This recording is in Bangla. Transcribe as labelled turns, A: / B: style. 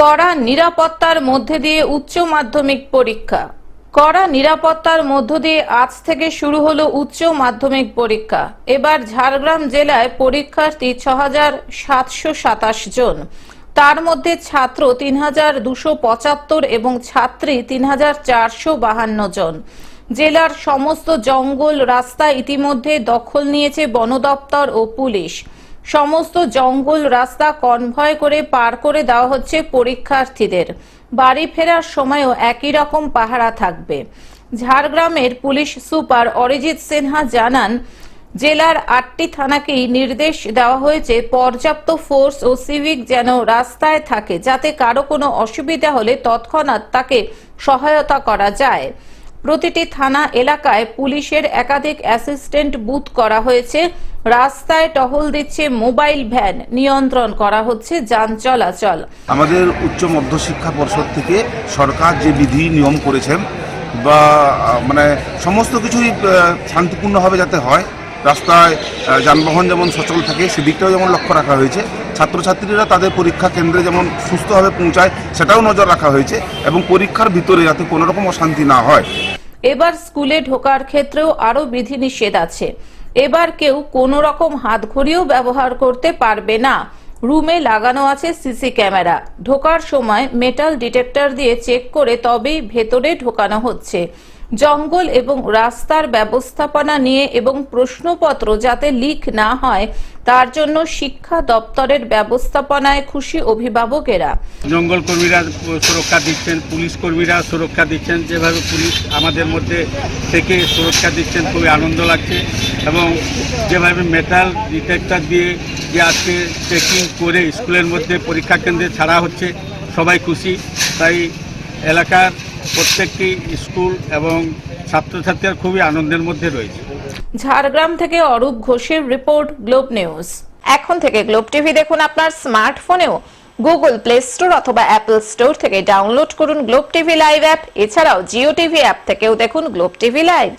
A: কড়া নিরাপত্তার মধ্যে দিয়ে উচ্চ মাধ্যমিক পরীক্ষা। কড়া নিরাপত্তার মধ্য দিয়ে আজ থেকে শুরু হলো উচ্চ মাধ্যমিক পরীক্ষা। এবার ঝাড়গ্রাম জেলায় পরীক্ষার্থী ছ হাজার সাতশো সাতাশ জন। তার মধ্যে ছাত্র তিন হাজার দুশো পঁচাত্তর এবং ছাত্রী তিন হাজার চারশো বাহান্ন জন। জেলার সমস্ত জঙ্গল রাস্তা ইতিমধ্যে দখল নিয়েছে বন দপ্তর ও পুলিশ। সমস্ত জঙ্গল রাস্তা কনভয় করে পার করে দেওয়া হচ্ছে পরীক্ষার্থীদের। বাড়ি ফেরার সময়ও একই রকম পাহারা থাকবে। ঝাড়গ্রামের পুলিশ সুপার অরিজিৎ সিনহা জানান, জেলার আটটি থানাকেই নির্দেশ দেওয়া হয়েছে পর্যাপ্ত ফোর্স ও সিভিক যেন রাস্তায় থাকে, যাতে কারও কোনো অসুবিধা হলে তৎক্ষণাৎ তাকে সহায়তা করা যায়। প্রতিটি থানা এলাকায় পুলিশের একাধিক অ্যাসিস্ট্যান্ট বুথ করা হয়েছে। রাস্তায় টহল দিচ্ছে মোবাইল ভ্যান, নিয়ন্ত্রণ করা হচ্ছে যান চলাচল।
B: আমাদের উচ্চ মধ্যশিক্ষা পর্ষদ থেকে সরকার যে বিধি, নিয়ম করেছেন বা মানে সমস্ত কিছুই শান্তিপূর্ণভাবে যাতে হয়, রাস্তায় যানবাহন যেমন সচল থাকে, সেদিকটাও যেমন লক্ষ্য রাখা হয়েছে। ছাত্রছাত্রীরা তাদের পরীক্ষা কেন্দ্রে যেমন সুস্থভাবে পৌঁছায়, সেটাও নজর রাখা হয়েছে এবং পরীক্ষার ভিতরে যাতে কোনো রকম অশান্তি না হয়।
A: এবার স্কুলে ঢোকার ক্ষেত্রেও আরও বিধিনিষেধ আছে। এবার কেউ কোনো রকম হাতঘড়িও ব্যবহার করতে পারবে না। রুমে লাগানো আছে সিসি ক্যামেরা। ঢোকার সময় মেটাল ডিটেক্টর দিয়ে চেক করে তবেই ভেতরে ঢোকানো হচ্ছে। জঙ্গল এবং রাস্তার ব্যবস্থাপনা নিয়ে এবং প্রশ্নপত্র যাতে লিক না হয়, তার জন্য শিক্ষা দপ্তরের ব্যবস্থাপনায় খুশি অভিভাবকেরা।
C: জঙ্গল কর্মীরা সুরক্ষা দিচ্ছেন, পুলিশ কর্মীরা সুরক্ষা দিচ্ছেন, যেভাবে পুলিশ আমাদের মধ্যে থেকে সুরক্ষা দিচ্ছেন, খুবই আনন্দ লাগছে। এবং যেভাবে মেটাল ডিটেক্টর দিয়ে যে আজকে চেকিং করে স্কুলের মধ্যে পরীক্ষা কেন্দ্রে ছাড়া হচ্ছে, সবাই খুশি। তাই এলাকার প্রত্যেকটি স্কুল এবং ছাত্রছাত্রীরা খুবই আনন্দের মধ্যে রয়েছে।
A: ঝাড়গ্রাম থেকে অরূপ ঘোষের রিপোর্ট, গ্লোব নিউজ। এখন থেকে গ্লোব টিভি দেখুন আপনার স্মার্টফোনেও। গুগল প্লে স্টোর অথবা অ্যাপল স্টোর থেকে ডাউনলোড করুন গ্লোব টিভি লাইভ অ্যাপ। এছাড়াও জিও টিভি অ্যাপ থেকেও দেখুন গ্লোব টিভি লাইভ।